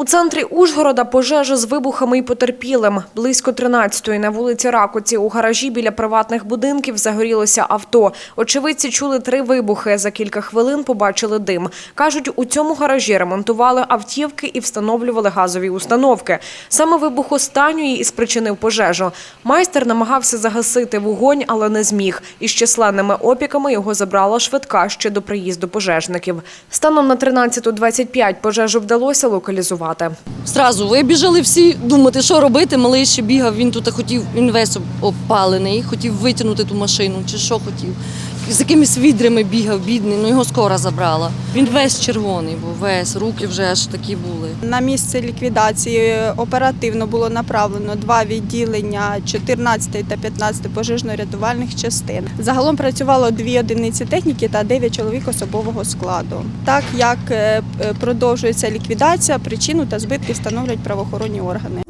У центрі Ужгорода пожежа з вибухами і потерпілим. Близько 13-ї на вулиці Ракоці у гаражі біля приватних будинків загорілося авто. Очевидці чули три вибухи. За кілька хвилин побачили дим. Кажуть, у цьому гаражі ремонтували автівки і встановлювали газові установки. Саме вибух останньої і спричинив пожежу. Майстер намагався загасити вогонь, але не зміг. Із численними опіками його забрала швидка ще до приїзду пожежників. Станом на 13.25 пожежу вдалося локалізувати. Зразу вибіжали всі, думати, що робити. Малий ще бігав, він тут хотів, він весь обпалений, хотів витягнути ту машину, чи що хотів. З якимись відрами бігав, бідний, ну його скоро забрала. Він весь червоний був, весь, руки вже аж такі були. На місце ліквідації оперативно було направлено два відділення 14 та 15 пожежно-рятувальних частин. Загалом працювало дві одиниці техніки та 9 чоловік особового складу. Так як е, продовжується ліквідація, причину та збитки встановлять правоохоронні органи.